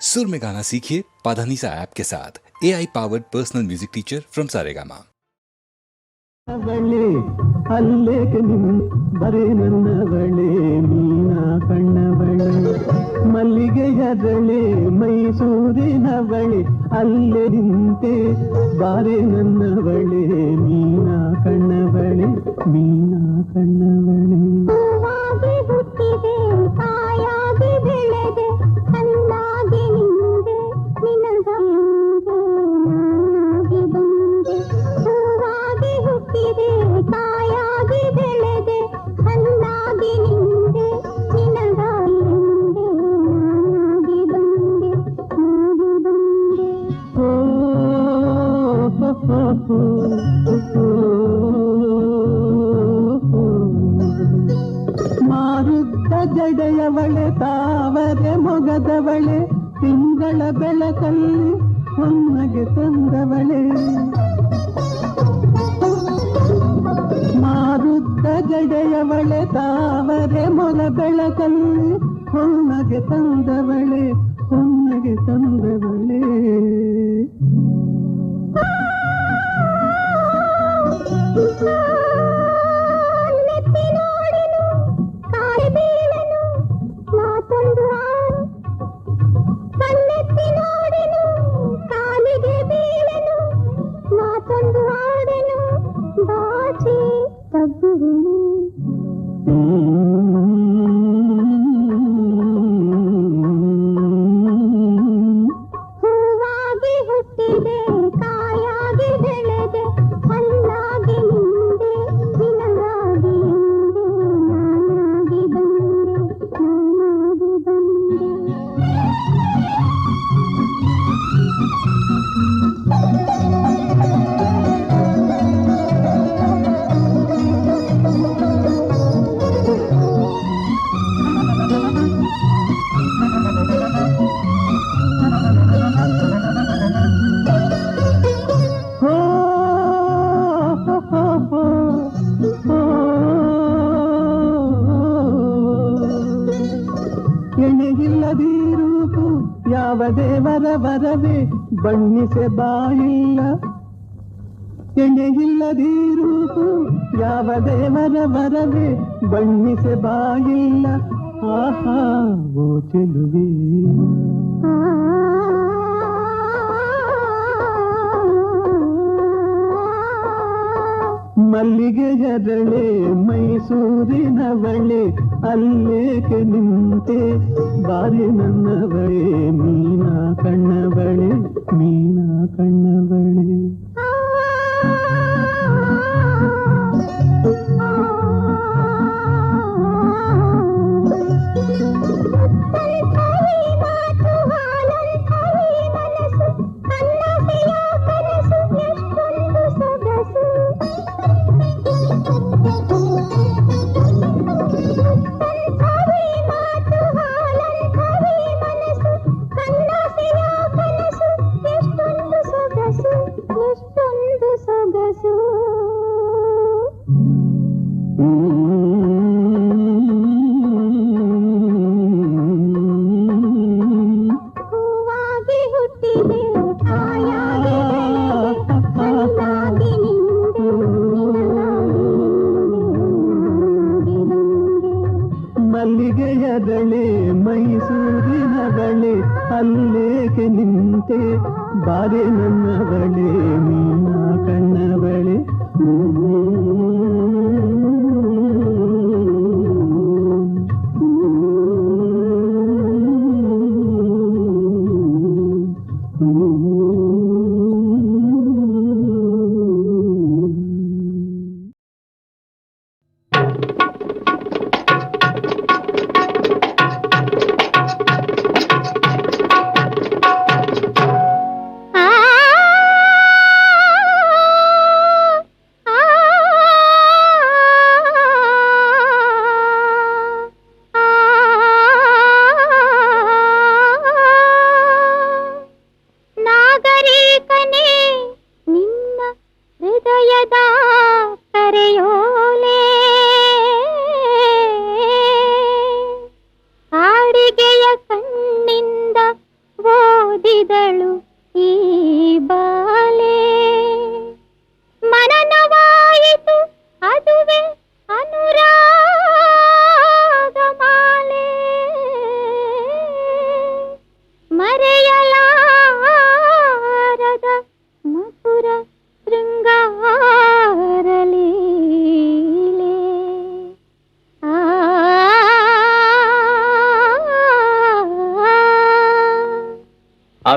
सुर में गाना सीखिए पाधानीसा ऐप के साथ A I powered personal music teacher from Saregama ಅವಳೆ ಅಲ್ಲೇಕೆ ನಿನ್ ಬರೀ ನನ್ನವಳೆ ಮೀನ ಕಣ್ಣವಳೆ ಮಲ್ಲಿಗೆಯದಳೆ ಮೈಸೂರಿನವಳೆ ಅಲ್ಲೇ ನಿಂತೆ ಬಾರೆ ನನ್ನವಳೆ ಮೀನ ಕಣ್ಣವಳೆ ಮೀನ ಕಣ್ಣವಳೆ ಮಾರುದ್ದ ಜಡೆಯವಳೆ ತಾವರೆ ಮೊಗದವಳೆ, ತಿಂಗಳ ಬೆಳಕಲ್ಲಿ ಹೊನ್ನಗೆ ತಂದವಳೆ. ಮಾರುದ್ದ ಜಡೆಯವಳೆ ತಾವರೆ ಮೊಲ ಬೆಳಕಲ್ಲಿ ಹೊನ್ನಗೆ ತಂದವಳೆ ಹೊನ್ನಗೆ ತಂದವಳೆ. ಬಣ್ಣಿಸೆ ಬಾಯಿಲ್ಲ ಎಣೆಗಿಲ್ಲದಿ ರೂಪು ಯಾವ ದೇವರ ವರವೇ ಬಣ್ಣಿಸೆ ಬಾಯಿಲ್ಲ. ಆಹಾ ಓ ಚೆಲುವೆ. ಮಲ್ಲಿಗೆಯರಳೆ ಮೈಸೂರಿನವಳೆ ಅಲ್ಲೇಕೆ ನಿಂತೆ ಬಾರಿ ನನ್ನವಳೆ ಮೀನಾ ಕಣ್ಣವಳೆ ಮೀನಾ ಕಣ್ಣವಳೆ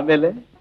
शामिल है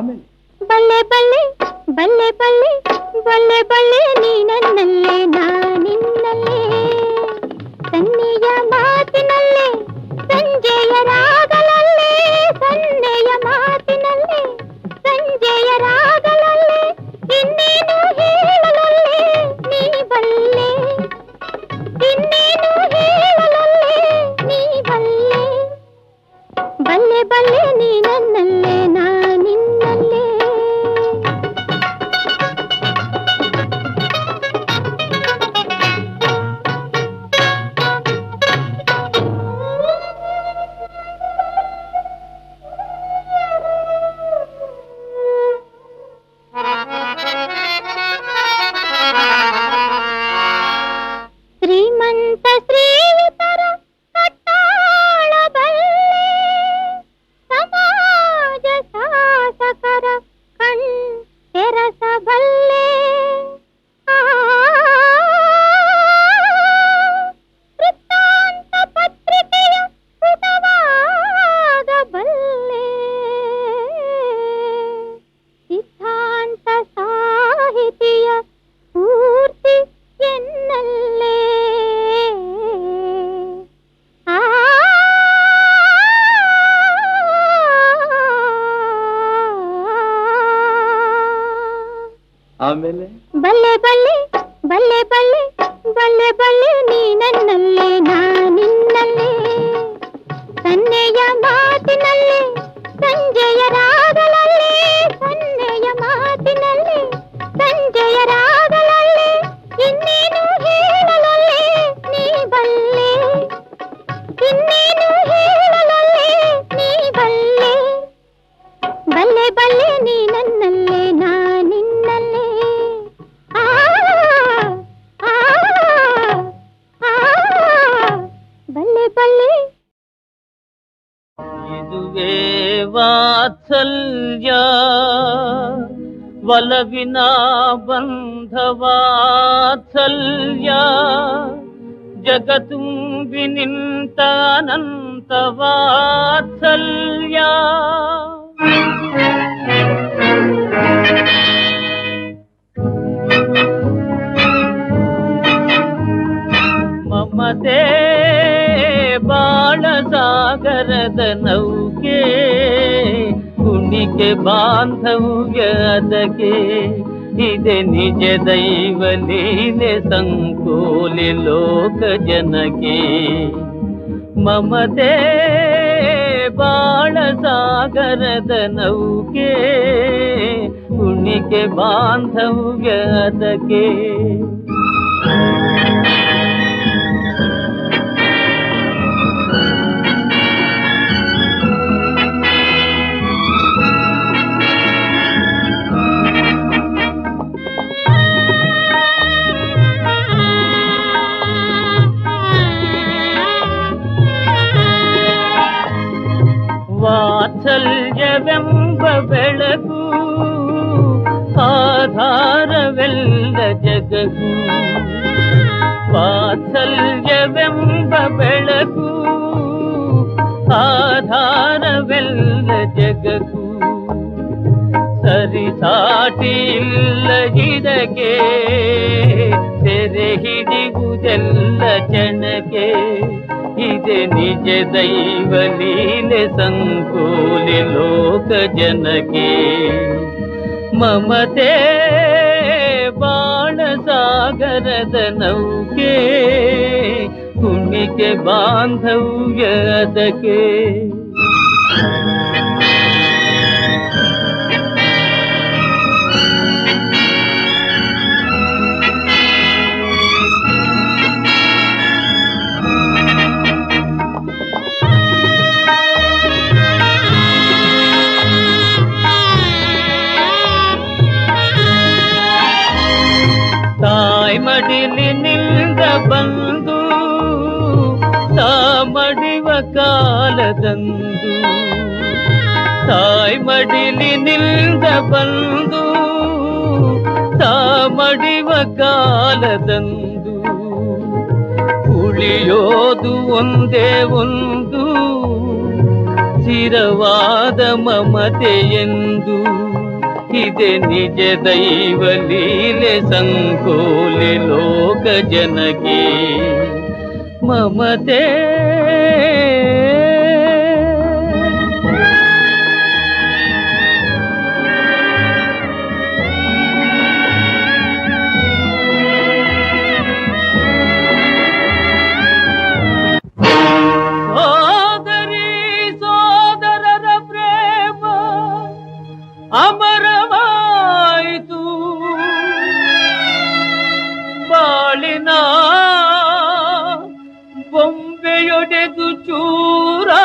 ಆಮೇಲೆ ಬಲ್ಲೆ ಬಲ್ಲೆ ಬಲ್ಲೆ ಬಲ್ಲೆ ಬಲ್ಲೆ ಬಲ್ಲೆ ನೀ ನನ್ನಲ್ಲೇ ನಾ ನಿನ್ನಲ್ಲೇ ಸನ್ನಿಯ ಆಮೇಲೆ వాత్సల్య వలవినా బంధవాత్సల్య జగతుంబి నింతానంత వాత్సల్య మమదే ಬಾಳಸಾಗರದ ನೌಕೆ ಕುಣಿಕೆ ಬಾಂಧವ್ಯದಕ್ಕೆ ಇದೆ ನಿಜ ದೈವ ಲೀಲೆ ಸಂಕೋಲೆ ಲೋಕ ಜನಕ್ಕೆ. ಮಮತೆ ಬಾಳ ಸಾಗರದ ನೌಕೆ. ಕುಣಿಕೆ ಬಾಂಧವ್ಯದಕ್ಕೆ ಬೆಳಕು ಆಧಾರವೆಲ್ಲ ಜಗವು ವಾತ್ಸಲ್ಯವೆಂಬ ಬೆಳಕು ಆಧಾರವೆಲ್ಲ ಜಗವು ಸರಿಸಾಟಿ ಇಲ್ಲ ಇದಕ್ಕೆ ಸೆರೆ ಹಿಡಿಯುವುದೆಲ್ಲ ಜನಕ್ಕೆ निज दैवलीन संकुल लोक जनके। ममते बाण सागर दनौ के पुण्य के बांधव्य के ಕಾಲದಂದು ಉಳಿಯೋದು ಒಂದೇ ಒಂದು ಚಿರವಾದ ಮಮತೆಯೆಂದು ಇದೆ ನಿಜ ದೈವ ಲೀಲೆ ಸಂಕೋಲೆ ಲೋಕ ಜನಗೆ ಮಮತೆ ಬೊಂಬೆಯೊಡೆದು ಚೂರಾಯಿತು.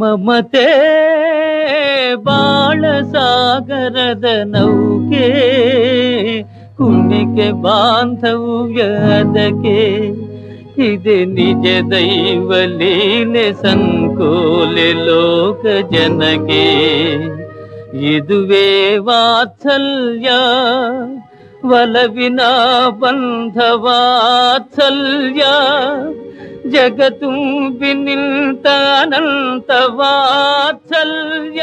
ಮಮತೆ ಬಾಳ ಸಾಗರದ ನೌಕೆ, ಕುಣಿಕೆ ಬಾಂಧವ್ಯದಕ್ಕೆ ಇದೆ ನಿಜ ದೈವ ಲೀಲೆ ಸಂಕೋಲೆ ಲೋಕ ಜನಗೆ ಇದುವೇ ವಾತ್ಸಲ್ಯ ಒಲವಿನ ಬಂಧ ವಾತ್ಸಲ್ಯ ಜಗತುಂಬಿ ನಿಂತ ಅನಂತ ವಾತ್ಸಲ್ಯ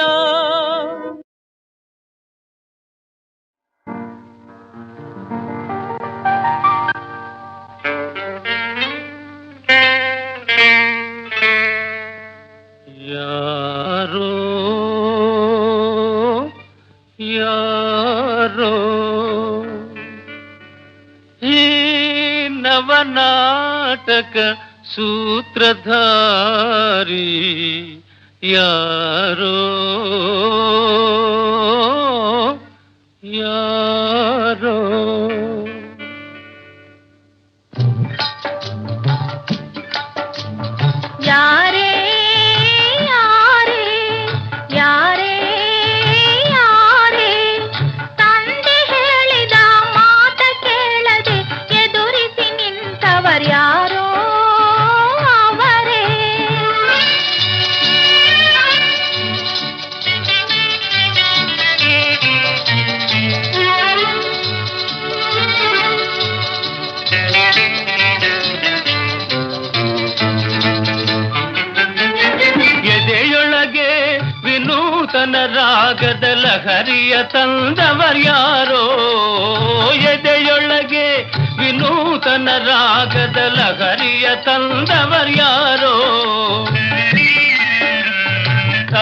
कर्णाटक सूत्रधारी यारो।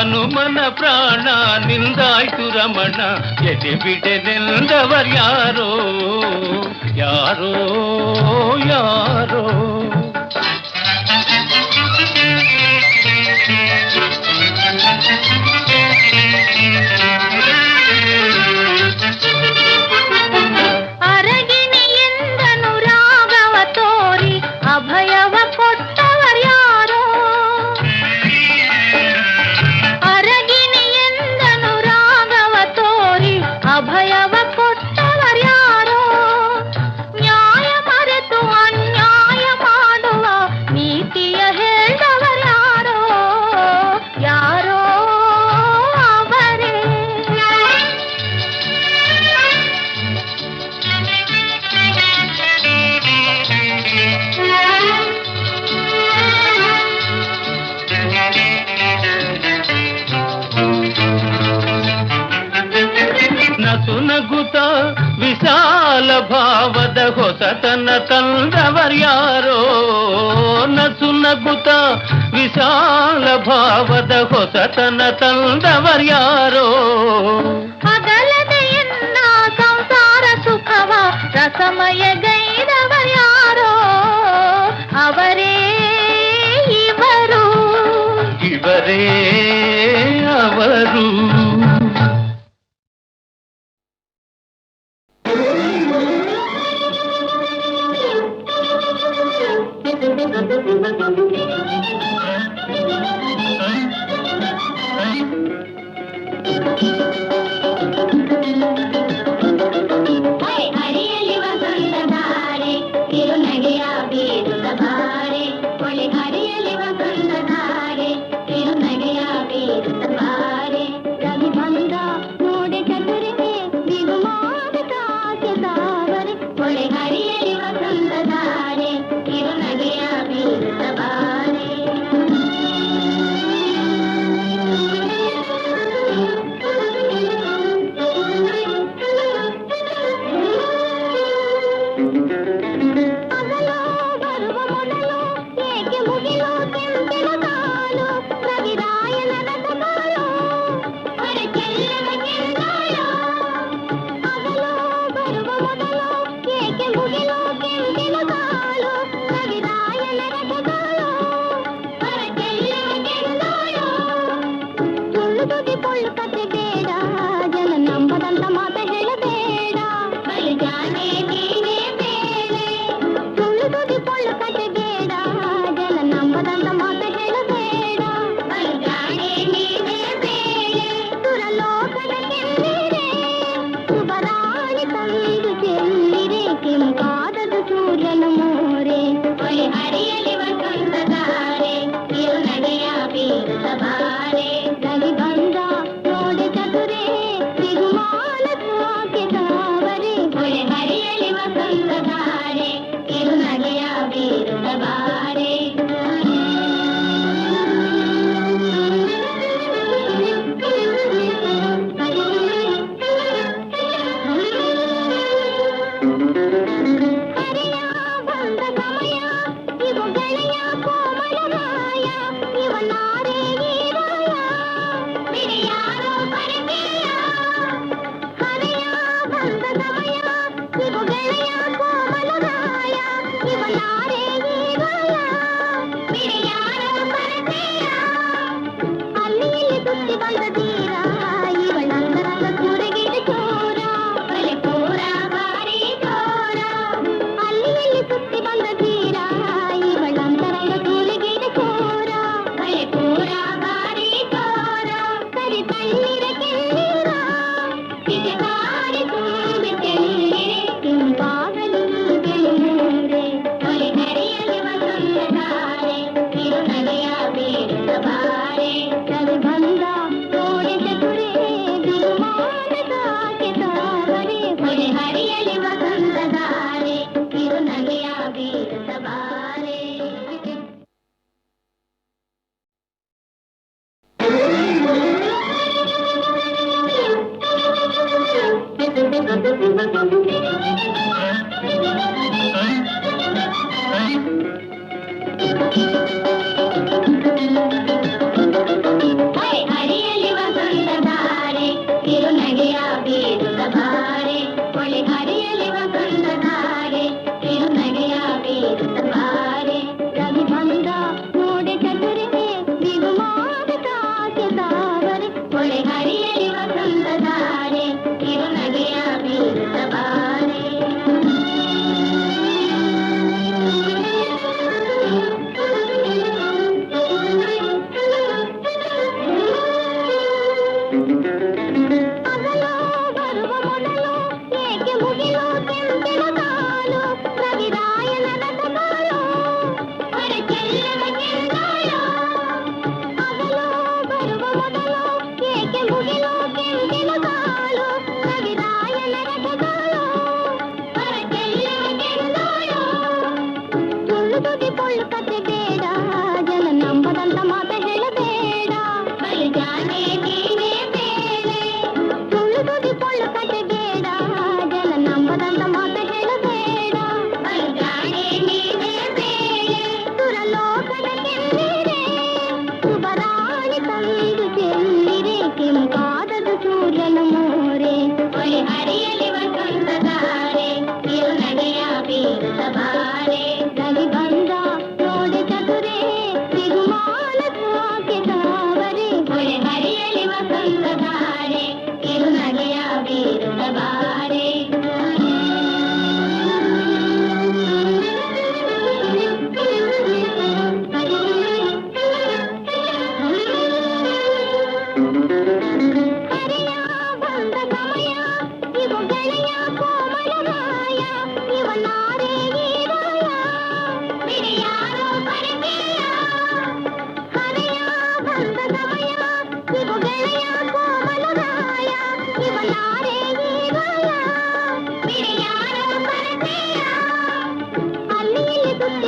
ಹನುಮನ ಪ್ರಾಣ ನಿಂದಾಯ್ತು ರಮಣ. ಎದೆ ಬಿಡೆ ನಿಂದವರ್ ಯಾರೋ? ಯಾರೋ ಯಾರೋ? ತನ್ನ ತಂದವರ್ಯಾರೋ ನಸುನಗುತ ವಿಶಾಲ ಭಾವದ ಹೊಸತನ ತಂದವರ್ಯಾರೋ ಅಗಲದೆಯನ್ನ ಸಂಸಾರ ಸುಖವ ರಸಮಯ ಗೈರವರ್ಯಾರೋ ಅವರೇ ಇವರು ಇವರೇ ಅವರು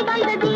পাল্টে